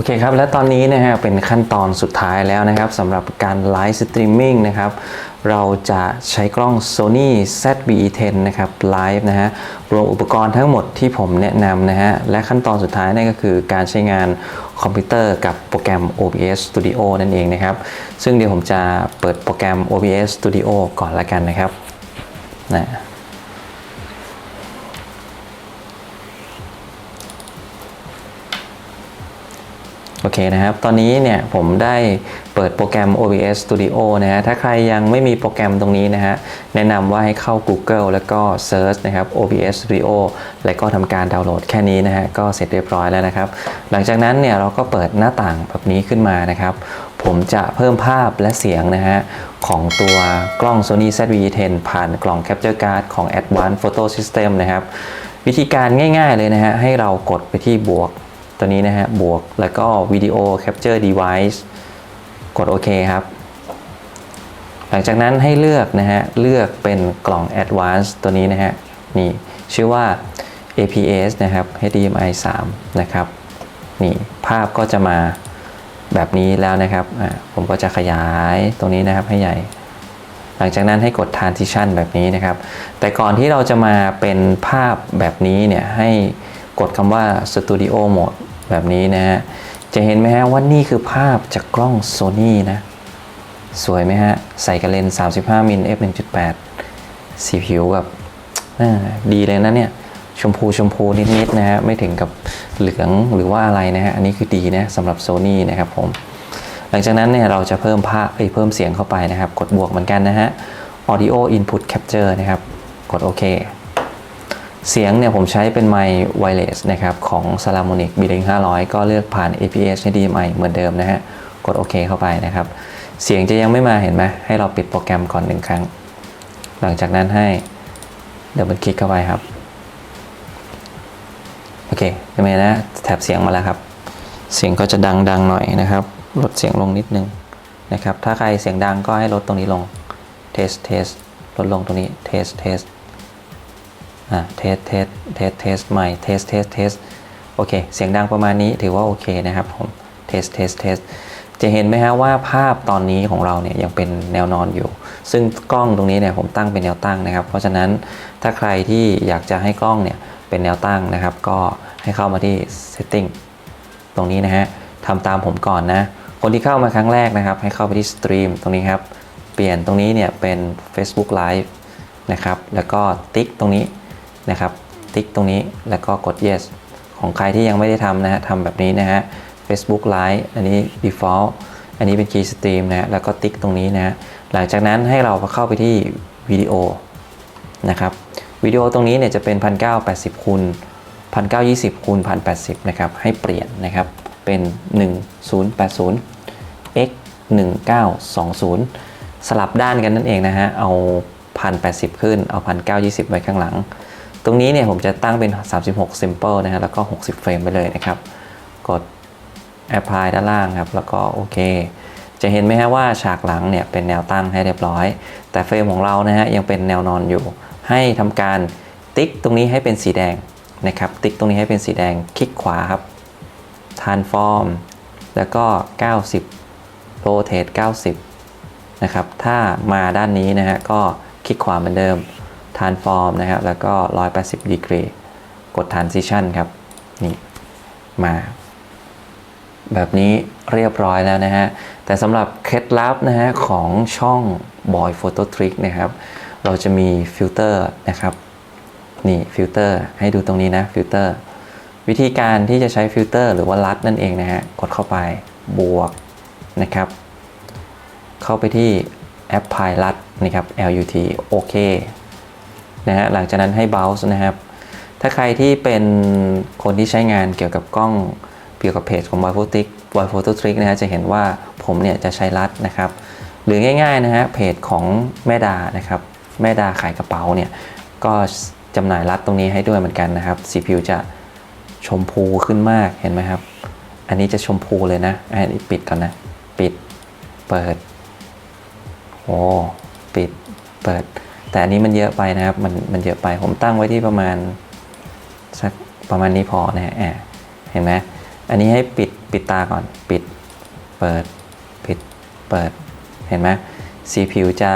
อเคครับ และตอนนี้นะฮะเป็นขั้นตอนสุดท้ายแล้วนะครับสำหรับการไลฟ์สตรีมมิ่งนะครับเราจะใช้กล้อง Sony ZV-10 นะครับไลฟ์นะฮะรวมอุปกรณ์ทั้งหมดที่ผมแนะนำนะฮะและขั้นตอนสุดท้ายนั่นก็คือการใช้งานคอมพิวเตอร์กับโปรแกรม OBS Studio นั่นเองนะครับ ซึ่งเดี๋ยวผมจะเปิดโปรแกรม OBS Studio ก่อนละกันนะครับนะ โอเคนะครับ ตอนนี้เนี่ยผมได้เปิดโปรแกรม OBS Studio นะฮะ ถ้าใครยังไม่มีโปรแกรมตรงนี้นะฮะ แนะนำว่าให้เข้า Google แล้วก็ Search นะครับ OBS Studio แล้วก็ทำการดาวน์โหลดแค่นี้นะฮะ ก็เสร็จเรียบร้อยแล้วนะครับ หลังจากนั้นเนี่ยเราก็เปิดหน้าต่างแบบนี้ขึ้นมานะครับ ผมจะเพิ่มภาพและเสียงนะฮะ ของตัวกล้อง Sony ZV-10 ผ่านกล่อง Capture Card ของ Advanced Photo System นะครับ วิธีการง่าย ๆเลยนะฮะ ให้เรากดไปที่บวก ตัวนี้นะฮะบวกแล้วก็วิดีโอ Capture Device กดโอเคครับ หลังจากนั้นให้เลือกนะฮะ เลือกเป็นกล่อง Advanced ตัวนี้นะฮะ นี่ชื่อว่า APS นะครับ HDMI 3 นะครับ นี่ภาพก็จะมาแบบนี้แล้วนะครับ ผมก็จะขยายตรงนี้นะครับให้ใหญ่ หลังจากนั้นให้กด transition แบบนี้นะครับ แต่ก่อนที่เราจะมาเป็นภาพแบบนี้เนี่ย ให้กดคำว่า studio mode แบบนี้นะฮะ จะเห็นไหมฮะว่านี่คือภาพจากกล้อง Sony นะ สวยไหมฮะ ใส่กระเลนส์35มิล f 1.8 สีผิวแบบอ่าดีเลยนะเนี่ย ชมพูชมพูนิดๆนะฮะ ไม่ถึงกับเหลืองหรือว่าอะไรนะฮะ อันนี้คือดีนะสำหรับ Sony นะครับผม หลังจากนั้นเนี่ยเราจะเพิ่มภาพเอ้เพิ่มเสียงเข้าไปนะครับ กดบวกเหมือนกันนะฮะ audio input capture นะครับ กดโอเค เสียงเนี่ยผมใช้เป็นไมค์ไวเลสนะครับของ s a l a m o n i c b l i n 500 ก็เลือกผ่าน APS HDMI เหมือนเดิมนะฮะ กดโอเคเข้าไปนะครับ เสียงจะยังไม่มาเห็นไหมให้เราปิดโปรแกรมก่อนหนึ่งครั้ง หลังจากนั้นให้เดี๋ยวมันคลิกเข้าไปครับ โอเคเห็นไหมนะแถบเสียงมาแล้วครับ เสียงก็จะดังๆหน่อยนะครับ ลดเสียงลงนิดนึงนะครับ ถ้าใครเสียงดังก็ให้ลดตรงนี้ลงเทสเทสลดลงตรงนี้เทสเทส อ่าเทสเทสเทสเทสใหม่เทสเทสเทสโอเค เสียงดังประมาณนี้ถือว่าโอเคนะครับผมเทสเทสเทสจะเห็นไหมฮะว่าภาพตอนนี้ของเราเนี่ยยังเป็นแนวนอนอยู่ ซึ่งกล้องตรงนี้เนี่ยผมตั้งเป็นแนวตั้งนะครับ เพราะฉะนั้นถ้าใครที่อยากจะให้กล้องเนี่ยเป็นแนวตั้งนะครับ ก็ให้เข้ามาที่ setting ตรงนี้นะฮะทำตามผมก่อนนะ คนที่เข้ามาครั้งแรกนะครับ ให้เข้าไปที่สตรีมตรงนี้ครับ เปลี่ยนตรงนี้เนี่ยเป็น Facebook Live นะครับ แล้วก็ติ๊กตรงนี้ นะครับ ติ๊กตรงนี้แล้วก็กด yes ของใครที่ยังไม่ได้ทำนะฮะทำแบบนี้นะฮะ Facebook Live อันนี้ default อันนี้เป็น key stream นะฮะแล้วก็ติ๊กตรงนี้นะฮะหลังจากนั้นให้เราเข้าไปที่วิดีโอนะครับวิดีโอตรงนี้เนี่ยจะเป็น 1980คูณ1920คูณ1080นะครับให้เปลี่ยนนะครับเป็น 1080 x 1920 สลับด้านกันนั่นเองนะฮะเอา 1080 ขึ้นเอา 1920 ไว้ข้างหลัง ตรงนี้เนี่ยผมจะตั้งเป็น 36 sample นะฮะแล้วก็ 60 เฟรมไปเลยนะครับ กด apply ด้านล่างครับ แล้วก็โอเค จะเห็นไหมฮะว่าฉากหลังเนี่ยเป็นแนวตั้งให้เรียบร้อย แต่เฟรมของเรานะฮะยังเป็นแนวนอนอยู่ ให้ทำการติ๊กตรงนี้ให้เป็นสีแดงนะครับ ติ๊กตรงนี้ให้เป็นสีแดง คลิกขวาครับ transform แล้วก็ 90 rotate 90 นะครับ ถ้ามาด้านนี้นะฮะก็คลิกขวาเหมือนเดิม transform นะครับ แล้วก็ 180 degree กด transition ครับ นี่ มา แบบนี้เรียบร้อยแล้วนะฮะ แต่สำหรับเคล็ดลับนะฮะ ของช่อง Boy Photo Trick นะครับ เราจะมีฟิลเตอร์นะครับ นี่ฟิลเตอร์ให้ดูตรงนี้นะฟิลเตอร์วิธีการที่จะใช้ฟิลเตอร์หรือว่าลัดนั่นเองนะฮะ กดเข้าไปบวกนะครับ เข้าไปที่แอปพลายลัดนะครับ LUT โอเค นะฮะหลังจากนั้นให้ bounce นะครับ ถ้าใครที่เป็นคนที่ใช้งานเกี่ยวกับกล้องเกี่ยวกับเพจของ Boy Photo Trick Boy Photo t r i c นะฮะจะเห็นว่าผมเนี่ยจะใช้ลัดนะครับ หรือง่ายๆนะฮะเพจของแม่ดานะครับแม่ดาขายกระเป๋าเนี่ยก็จำหน่ายรัดตรงนี้ให้ด้วยเหมือนกันนะครับสีผิวจะชมพูขึ้นมากเห็นไหมครับ อันนี้จะชมพูเลยนะอันนี้ปิดก่อนนะ ปิด เปิด โอ้ ปิด เปิด แต่อันนี้มันเยอะไปนะครับ มันมันเยอะไปผมตั้งไว้ที่ประมาณสักประมาณนี้พอนะฮะเห็นไหมอันนี้ให้ปิดปิดตาก่อนปิด เปิด ปิด เปิด เห็นไหมสีผิวจะ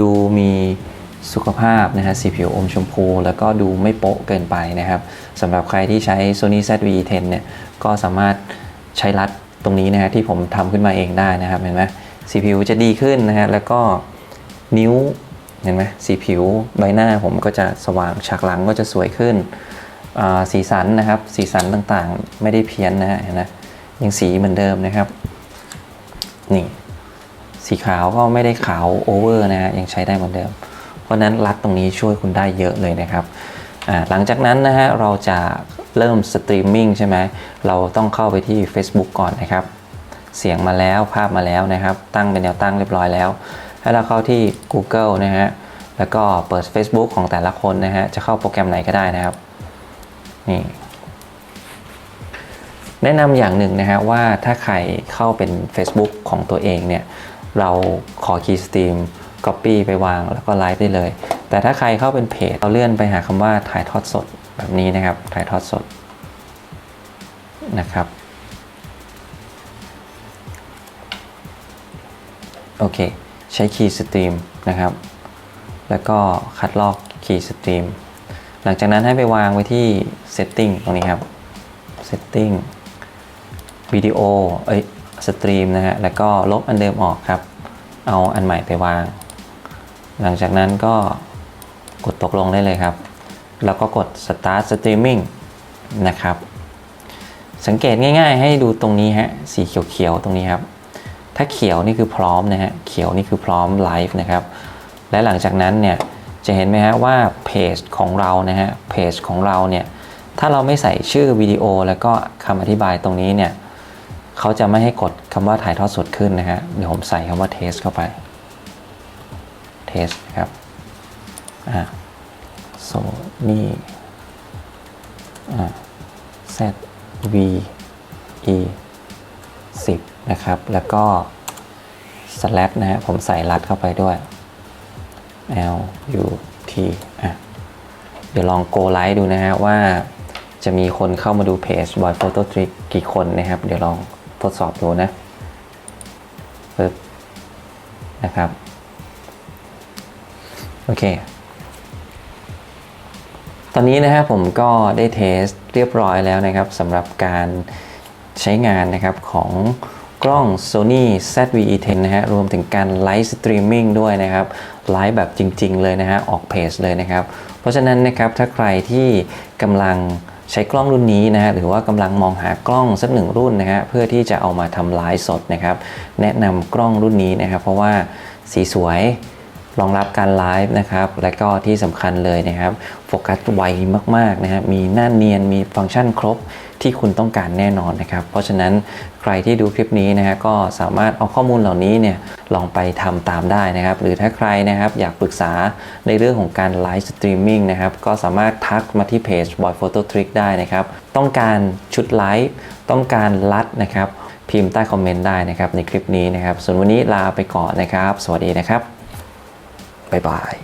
ดูมีสุขภาพนะฮะสีผิวอมชมพู แล้วก็ดูไม่โป๊ะเกินไปนะครับสำหรับใครที่ใช้ Sony ZV-10 เนี่ยก็สามารถใช้รัดตรงนี้นะฮะที่ผมทำขึ้นมาเองได้นะครับเห็นไหมสีผิวจะดีขึ้นนะฮะแล้วก็นิ้ว เห็นไหมสีผิวใบหน้าผมก็จะสว่างฉากหลังก็จะสวยขึ้นสีสันนะครับ สีสันต่างๆ ไม่ได้เพี้ยนนะฮะเห็นไหมยังสีเหมือนเดิมนะครับนี่สีขาวก็ไม่ได้ขาวโอเวอร์นะฮะยังใช้ได้เหมือนเดิม เพราะนั้นรัดตรงนี้ช่วยคุณได้เยอะเลยนะครับหลังจากนั้นนะฮะเราจะเริ่มสตรีมมิ่งใช่ไหมเราต้องเข้าไปที่ Facebook ก่อนนะครับ เสียงมาแล้วภาพมาแล้วนะครับ ตั้งเป็นแนวตั้งเรียบร้อยแล้ว ให้เราเข้าที่ Google นะฮะ แล้วก็เปิด Facebook ของแต่ละคนนะฮะ จะเข้าโปรแกรมไหนก็ได้นะครับ นี่ แนะนำอย่างหนึ่งนะฮะว่าถ้าใครเข้าเป็น Facebook ของตัวเองเนี่ย เราขอคีย์สตรีม Copy ไปวางแล้วก็ไลฟ์ได้เลย แต่ถ้าใครเข้าเป็นเพจเราเลื่อนไปหาคำว่าถ่ายทอดสดแบบนี้นะครับ ถ่ายทอดสดนะครับโอเค ใช้คีย์สตรีมนะครับ แล้วก็คัดลอกคีย์สตรีมหลังจากนั้นให้ไปวางไว้ที่ Setting ตรงนี้ครับ Setting วิดีโอเอ้ยสตรีมนะฮะ แล้วก็ลบอันเดิมออกครับ เอาอันใหม่ไปวาง หลังจากนั้นก็กดตกลงได้เลยครับ แล้วก็กด start streaming นะครับ สังเกตง่ายๆ ให้ดูตรงนี้ฮะ สีเขียวๆ ตรงนี้ครับ ถ้าเขียวนี่คือพร้อมนะฮะ เขียวนี่คือพร้อมไลฟ์นะครับ และหลังจากนั้นเนี่ยจะเห็นไหมฮะว่าเพจของเรานะฮะ เพจของเราเนี่ย ถ้าเราไม่ใส่ชื่อวิดีโอแล้วก็คำอธิบายตรงนี้เนี่ยเขาจะไม่ให้กดคำว่าถ่ายทอดสดขึ้นนะฮะ เดี๋ยวผมใส่คำว่าเทสเข้าไป เทสนะครับ อ่าโซนี่อ่า Z V E 10 นะครับ แล้วก็ slash นะฮะผมใส่รัดเข้าไปด้วย L U T อะเดี๋ยวลอง go live ดูนะฮะว่าจะมีคนเข้ามาดูเพจ Boy Photo Trick กี่คนนะครับ เดี๋ยวลองทดสอบดูนะปึ๊บนะครับ โอเค ตอนนี้นะครับผมก็ได้เทสเรียบร้อยแล้วนะครับสำหรับการใช้งานนะครับของ กล้อง Sony ZV-E10 นะฮะรวมถึงการไลฟ์สตรีมมิ่งด้วยนะครับไลฟ์แบบจริง ๆ เลยนะฮะออกเพจเลยนะครับ เพราะฉะนั้นนะครับถ้าใครที่กำลังใช้กล้องรุ่นนี้นะฮะหรือว่ากำลังมองหากล้องสักหนึ่งรุ่นนะฮะเพื่อที่จะเอามาทำไลฟ์สดนะครับ แนะนำกล้องรุ่นนี้นะครับ เพราะว่าสีสวย รองรับการไลฟ์นะครับ และก็ที่สำคัญเลยนะครับ โฟกัสไวมากๆนะครับมีหน้าเนียนมีฟังก์ชันครบที่คุณต้องการแน่นอนนะครับ เพราะฉะนั้นใครที่ดูคลิปนี้นะฮะก็สามารถเอาข้อมูลเหล่านี้เนี่ยลองไปทำตามได้นะครับ หรือถ้าใครนะครับอยากปรึกษาในเรื่องของการไลฟ์สตรีมมิ่งนะครับ ก็สามารถทักมาที่เพจ Boy Photo Trick ได้นะครับ ต้องการชุดไลฟ์ต้องการลัดนะครับ พิมพ์ใต้คอมเมนต์ได้นะครับในคลิปนี้นะครับ ส่วนวันนี้ลาไปก่อนนะครับ สวัสดีนะครับ บ๊ายบาย